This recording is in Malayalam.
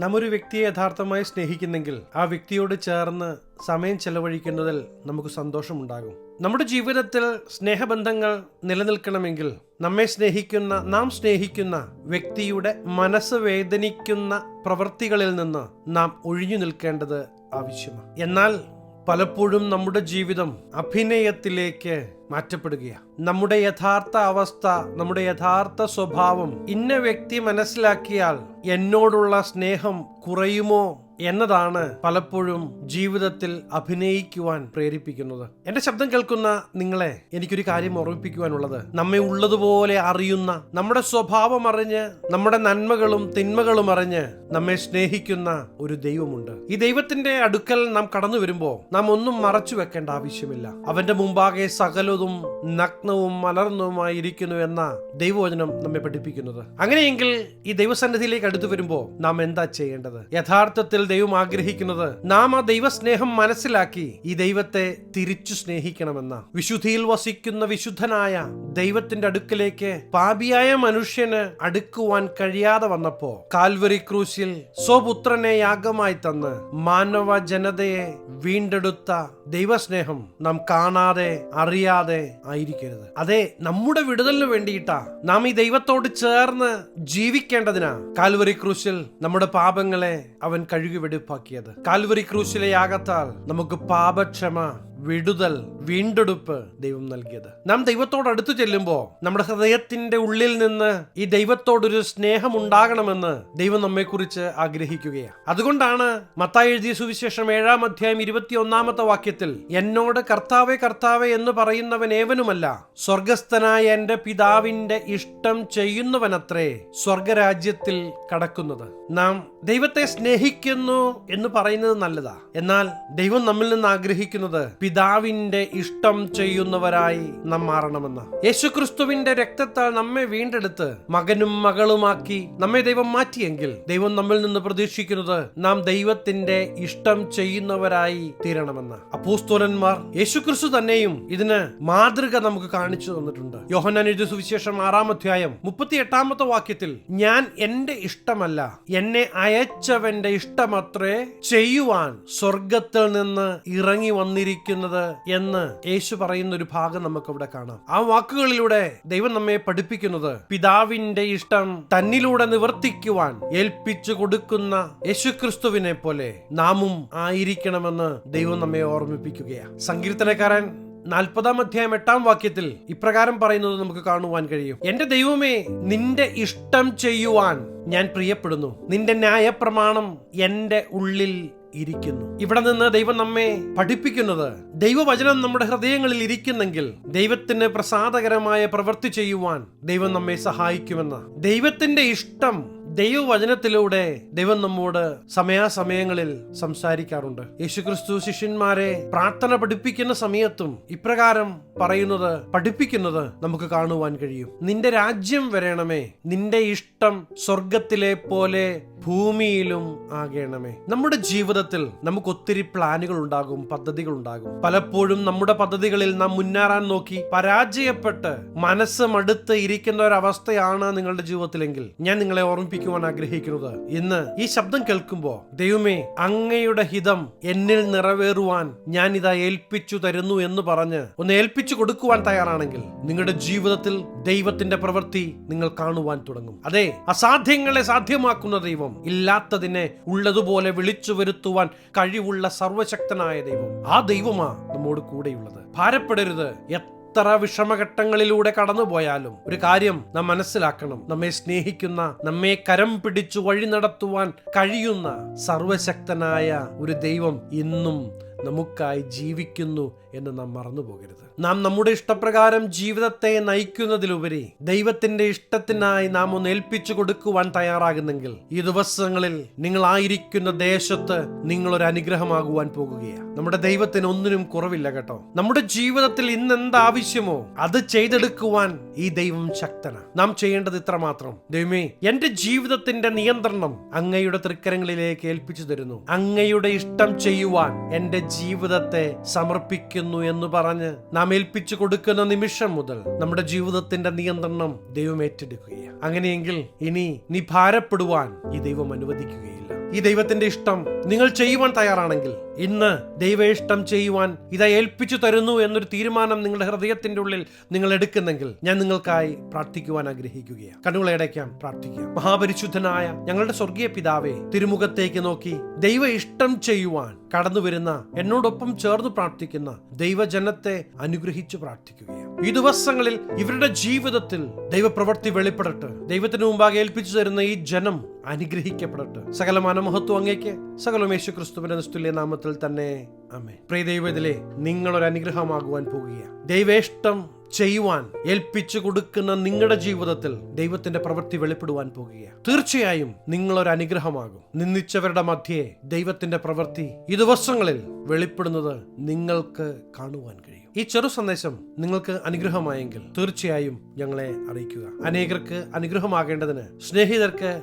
നാം ഒരു വ്യക്തിയെ യഥാർത്ഥമായി സ്നേഹിക്കുന്നെങ്കിൽ ആ വ്യക്തിയോട് ചേർന്ന് സമയം ചെലവഴിക്കുന്നതിൽ നമുക്ക് സന്തോഷമുണ്ടാകും. നമ്മുടെ ജീവിതത്തിൽ സ്നേഹബന്ധങ്ങൾ നിലനിൽക്കണമെങ്കിൽ നമ്മെ സ്നേഹിക്കുന്ന നാം സ്നേഹിക്കുന്ന വ്യക്തിയുടെ മനസ്സ് വേദനിക്കുന്ന പ്രവൃത്തികളിൽ നിന്ന് നാം ഒഴിഞ്ഞു നിൽക്കേണ്ടത് ആവശ്യമാണ്. എന്നാൽ പലപ്പോഴും നമ്മുടെ ജീവിതം അഭിനയത്തിലേക്ക് മാറ്റപ്പെടുകയാണ് നമ്മുടെ യഥാർത്ഥ അവസ്ഥ നമ്മുടെ യഥാർത്ഥ സ്വഭാവം ഇന്ന വ്യക്തി മനസ്സിലാക്കിയാൽ എന്നോടുള്ള സ്നേഹം കുറയുമോ? എന്നതാണ് പലപ്പോഴും ജീവിതത്തിൽ അഭിനയിക്കുവാൻ പ്രേരിപ്പിക്കുന്നത്. എന്റെ ശബ്ദം കേൾക്കുന്ന നിങ്ങളെ എനിക്കൊരു കാര്യം ഓർമ്മിപ്പിക്കുവാനുള്ളത്. നമ്മെ ഉള്ളതുപോലെ അറിയുന്ന നമ്മുടെ സ്വഭാവം അറിഞ്ഞ് നമ്മുടെ നന്മകളും തിന്മകളും അറിഞ്ഞ് നമ്മെ സ്നേഹിക്കുന്ന ഒരു ദൈവമുണ്ട്. ഈ ദൈവത്തിന്റെ അടുക്കൽ നാം കടന്നു വരുമ്പോൾ നാം ഒന്നും മറച്ചു വെക്കേണ്ട ആവശ്യമില്ല. അവന്റെ മുമ്പാകെ സകലതും നഗ്നവും മലർന്നതുമായിരിക്കുന്നു എന്ന ദൈവവചനം നമ്മെ പഠിപ്പിക്കുന്നത്. അങ്ങനെയെങ്കിൽ ഈ ദൈവസന്നിധിയിലേക്ക് അടുത്തു വരുമ്പോൾ നാം എന്താ ചെയ്യേണ്ടത്? യഥാർത്ഥത്തിൽ ദൈവം ആഗ്രഹിക്കുന്നത് നാം ആ ദൈവസ്നേഹം മനസ്സിലാക്കി ഈ ദൈവത്തെ തിരിച്ചു സ്നേഹിക്കണമെന്ന. വിശുദ്ധിയിൽ വസിക്കുന്ന വിശുദ്ധനായ ദൈവത്തിന്റെ അടുക്കലേക്ക് പാപിയായ മനുഷ്യന് അടുക്കുവാൻ കഴിയാതെ വന്നപ്പോ കാൽവരി ക്രൂശിൽ സ്വപുത്രനെ യാഗമായി തന്ന് മാനവ ജനതയെ വീണ്ടെടുത്ത ദൈവസ്നേഹം നാം കാണാതെ അറിയാതെ ആയിരിക്കരുത്. അതെ നമ്മുടെ വിടുതലിന് വേണ്ടിയിട്ടാ നാം ഈ ദൈവത്തോട് ചേർന്ന് ജീവിക്കേണ്ടതിനാ കാൽവരി ക്രൂശിൽ നമ്മുടെ പാപങ്ങളെ അവൻ കഴുകി വെടിപ്പാക്കിയത് കാൽവരി ക്രൂശിലെ യാഗത്താൽ നമുക്ക് പാപക്ഷമ വിടുതൽ വീണ്ടെടുപ്പ് ദൈവം നൽകിയത്. നാം ദൈവത്തോട് അടുത്തു ചെല്ലുമ്പോൾ നമ്മുടെ ഹൃദയത്തിന്റെ ഉള്ളിൽ നിന്ന് ഈ ദൈവത്തോടൊരു സ്നേഹം ഉണ്ടാകണമെന്ന് ദൈവം നമ്മെക്കുറിച്ച് ആഗ്രഹിക്കുകയാണ്. അതുകൊണ്ടാണ് മത്തായി എഴുതിയ സുവിശേഷം ഏഴാം അധ്യായം ഇരുപത്തി ഒന്നാമത്തെ വാക്യത്തിൽ എന്നോട് കർത്താവെ കർത്താവെ എന്ന് പറയുന്നവൻ ഏവനുമല്ല സ്വർഗസ്ഥനായ എന്റെ പിതാവിന്റെ ഇഷ്ടം ചെയ്യുന്നവനത്രേ സ്വർഗരാജ്യത്തിൽ കടക്കുന്നത്. നാം ദൈവത്തെ സ്നേഹിക്കുന്നു എന്ന് പറയുന്നത് നല്ലതാ. എന്നാൽ ദൈവം നമ്മിൽ നിന്ന് ആഗ്രഹിക്കുന്നത് പിതാവിന്റെ ഇഷ്ടം ചെയ്യുന്നവരായി നാം മാറണമെന്ന്. യേശുക്രിസ്തുവിന്റെ രക്തത്താൽ നമ്മെ വീണ്ടെടുത്ത് മകനും മകളുമാക്കി നമ്മെ ദൈവം മാറ്റിയെങ്കിൽ ദൈവം നമ്മിൽ നിന്ന് പ്രതീക്ഷിക്കുന്നത് നാം ദൈവത്തിന്റെ ഇഷ്ടം ചെയ്യുന്നവരായി തീരണമെന്ന്. അപ്പൂസ്തോലന്മാർ യേശുക്രിസ്തു തന്നെയും ഇതിന് മാതൃക നമുക്ക് കാണിച്ചു തന്നിട്ടുണ്ട്. എഴുതിയ സുവിശേഷം ആറാം അധ്യായം മുപ്പത്തി എട്ടാമത്തെ വാക്യത്തിൽ ഞാൻ എന്റെ ഇഷ്ടമല്ല എന്നെ അയച്ചവന്റെ ഇഷ്ടമത്രേ ചെയ്യുവാൻ സ്വർഗത്തിൽ നിന്ന് ഇറങ്ങി വന്നിരിക്കുന്നത് എന്ന് യേശു പറയുന്ന ഒരു ഭാഗം നമുക്ക് ഇവിടെ കാണാം. ആ വാക്കുകളിലൂടെ ദൈവം നമ്മെ പഠിപ്പിക്കുന്നത് പിതാവിന്റെ ഇഷ്ടം തന്നിലൂടെ നിവർത്തിക്കുവാൻ ഏൽപ്പിച്ചു കൊടുക്കുന്ന യേശുക്രിസ്തുവിനെ പോലെ നാമും ആയിരിക്കണമെന്ന് ദൈവം നമ്മെ ഓർമ്മിപ്പിക്കുകയാണ് സങ്കീർത്തനക്കാരൻ നാൽപ്പതാം അധ്യായം എട്ടാം വാക്യത്തിൽ ഇപ്രകാരം പറയുന്നത് നമുക്ക് കാണുവാൻ കഴിയും. എന്റെ ദൈവമേ നിന്റെ ഇഷ്ടം ചെയ്യുവാൻ ഞാൻ പ്രിയപ്പെടുന്നു. നിന്റെ ന്യായപ്രമാണം എന്റെ ഉള്ളിൽ ഇരിക്കുന്നു. ഇവിടെ നിന്ന് ദൈവം നമ്മെ പഠിപ്പിക്കുന്നത് ദൈവവചനം നമ്മുടെ ഹൃദയങ്ങളിൽ ഇരിക്കുന്നെങ്കിൽ ദൈവത്തിന് പ്രസാദകരമായ പ്രവൃത്തി ചെയ്യുവാൻ ദൈവം നമ്മെ സഹായിക്കുമെന്ന്. ദൈവത്തിന്റെ ഇഷ്ടം ദൈവവചനത്തിലൂടെ ദൈവം നമ്മോട് സമയാസമയങ്ങളിൽ സംസാരിക്കാറുണ്ട്. യേശുക്രിസ്തു ശിഷ്യന്മാരെ പ്രാർത്ഥന പഠിപ്പിക്കുന്ന സമയത്തും ഇപ്രകാരം പറയുന്നത് പഠിപ്പിക്കുന്നത് നമുക്ക് കാണുവാൻ കഴിയും. നിന്റെ രാജ്യം വരണമേ. നിന്റെ ഇഷ്ടം സ്വർഗത്തിലെ പോലെ ഭൂമിയിലും ആകേണമേ. നമ്മുടെ ജീവിതത്തിൽ നമുക്ക് ഒത്തിരി പ്ലാനുകൾ ഉണ്ടാകും പദ്ധതികൾ ഉണ്ടാകും. പലപ്പോഴും നമ്മുടെ പദ്ധതികളിൽ നാം മുന്നേറാൻ നോക്കി പരാജയപ്പെട്ട് മനസ്സ് മടുത്ത് ഇരിക്കുന്ന ഒരവസ്ഥയാണ് നിങ്ങളുടെ ജീവിതത്തിലെങ്കിൽ ഞാൻ നിങ്ങളെ ഓർമ്മിപ്പിക്കുവാൻ ആഗ്രഹിക്കുന്നത്. ഇന്ന് ഈ ശബ്ദം കേൾക്കുമ്പോൾ ദൈവമേ അങ്ങയുടെ ഹിതം എന്നിൽ നിറവേറുവാൻ ഞാൻ ഇതാ ഏൽപ്പിച്ചു തരുന്നു എന്ന് പറഞ്ഞ് ഒന്ന് ഏൽപ്പിച്ചു കൊടുക്കുവാൻ തയ്യാറാണെങ്കിൽ നിങ്ങളുടെ ജീവിതത്തിൽ ദൈവത്തിന്റെ പ്രവൃത്തി നിങ്ങൾ കാണുവാൻ തുടങ്ങും. അതെ അസാധ്യങ്ങളെ സാധ്യമാക്കുന്ന ദൈവം ഇല്ലാത്തതിനെ ഉള്ളതുപോലെ വിളിച്ചു വരുത്തുവാൻ കഴിവുള്ള സർവശക്തനായ ദൈവം. ആ ദൈവമാ നമ്മോട് കൂടെയുള്ളത്. ഭാരപ്പെടരുത്. എത്ര വിഷമഘട്ടങ്ങളിലൂടെ കടന്നുപോയാലും ഒരു കാര്യം നാം മനസ്സിലാക്കണം. നമ്മെ സ്നേഹിക്കുന്ന നമ്മെ കരം പിടിച്ചു വഴി നടത്തുവാൻ കഴിയുന്ന സർവശക്തനായ ഒരു ദൈവം ഇന്നും നമുക്കായി ജീവിക്കുന്നു എന്ന് നാം മറന്നു പോകരുത് നാം നമ്മുടെ ഇഷ്ടപ്രകാരം ജീവിതത്തെ നയിക്കുന്നതിലുപരി ദൈവത്തിന്റെ ഇഷ്ടത്തിനായി നാം ഒന്ന് ഏൽപ്പിച്ചു കൊടുക്കുവാൻ തയ്യാറാകുന്നെങ്കിൽ ഈ ദിവസങ്ങളിൽ നിങ്ങളായിരിക്കുന്ന ദേശത്ത് നിങ്ങളൊരു അനുഗ്രഹമാകുവാൻ പോകുകയാണ്. നമ്മുടെ ദൈവത്തിന് ഒന്നിനും കുറവില്ല കേട്ടോ. നമ്മുടെ ജീവിതത്തിൽ ഇന്ന് എന്താവശ്യമോ അത് ചെയ്തെടുക്കുവാൻ ഈ ദൈവം ശക്തനാണ്. നാം ചെയ്യേണ്ടത് ഇത്ര മാത്രം. ദൈവമേ എന്റെ ജീവിതത്തിന്റെ നിയന്ത്രണം അങ്ങയുടെ തൃക്കരങ്ങളിലേക്ക് ഏൽപ്പിച്ചു തരുന്നു. അങ്ങയുടെ ഇഷ്ടം ചെയ്യുവാൻ എന്റെ ജീവിതത്തെ സമർപ്പിക്കുന്നു എന്ന് പറഞ്ഞ് നാം ഏൽപ്പിച്ചു കൊടുക്കുന്ന നിമിഷം മുതൽ നമ്മുടെ ജീവിതത്തിന്റെ നിയന്ത്രണം ദൈവം ഏറ്റെടുക്കുകയാണ്. അങ്ങനെയെങ്കിൽ ഇനി നീ ഭാരപ്പെടുവാൻ ഈ ദൈവം അനുവദിക്കുകയില്ല. സാധിക്കില്ല ഈ ദൈവത്തിന്റെ ഇഷ്ടം നിങ്ങൾ ചെയ്യുവാൻ തയ്യാറാണെങ്കിൽ ഇന്ന് ദൈവ ഇഷ്ടം ചെയ്യുവാൻ ഇതാ ഏൽപ്പിച്ചു തരുന്നു എന്നൊരു തീരുമാനം നിങ്ങളുടെ ഹൃദയത്തിന്റെ ഉള്ളിൽ നിങ്ങൾ എടുക്കുന്നെങ്കിൽ ഞാൻ നിങ്ങൾക്കായി പ്രാർത്ഥിക്കുവാൻ ആഗ്രഹിക്കുകയാണ്. കണ്ണുകളെ അടയ്ക്കാം പ്രാർത്ഥിക്കാം മഹാപരിശുദ്ധനായ ഞങ്ങളുടെ സ്വർഗീയ പിതാവെ തിരുമുഖത്തേക്ക് നോക്കി ദൈവ ഇഷ്ടം ചെയ്യുവാൻ കടന്നു വരുന്ന എന്നോടൊപ്പം ചേർന്ന് പ്രാർത്ഥിക്കുന്ന ദൈവജനത്തെ അനുഗ്രഹിച്ചു പ്രാർത്ഥിക്കുകയാണ്. ഈ ദിവസങ്ങളിൽ ഇവരുടെ ജീവിതത്തിൽ ദൈവപ്രവൃത്തി വെളിപ്പെടട്ടെ. ദൈവത്തിന് മുമ്പാകെ ഏൽപ്പിച്ചു തരുന്ന ഈ ജനം അനുഗ്രഹിക്കപ്പെടട്ടെ. സകല മനമഹത്വം അങ്ങേക്ക് സകലം യേശു ക്രിസ്തുവിന്റെ നിസ്തുല്യ നാമത്തിൽ തന്നെ. അമ്മേ പ്രിയ ദൈവത്തിലെ നിങ്ങളൊരു അനുഗ്രഹമാകുവാൻ പോകുകയാണ്. ദൈവേഷ്ടം ചെയ്യുവാൻ ഏൽപ്പിച്ചു കൊടുക്കുന്ന നിങ്ങളുടെ ജീവിതത്തിൽ ദൈവത്തിന്റെ പ്രവൃത്തി വെളിപ്പെടുവാൻ പോകുകയാണ്. തീർച്ചയായും നിങ്ങളൊരു അനുഗ്രഹമാകും. നിന്ദിച്ചവരുടെ മധ്യേ ദൈവത്തിന്റെ പ്രവൃത്തി ഈ ദിവസങ്ങളിൽ വെളിപ്പെടുന്നത് നിങ്ങൾക്ക് കാണുവാൻ കഴിയും. ഈ ചെറു സന്ദേശം നിങ്ങൾക്ക് അനുഗ്രഹമായെങ്കിൽ തീർച്ചയായും ഞങ്ങളെ അറിയിക്കുക. അനേകർക്ക് അനുഗ്രഹമാകേണ്ടതിന് സ്നേഹിതർക്ക്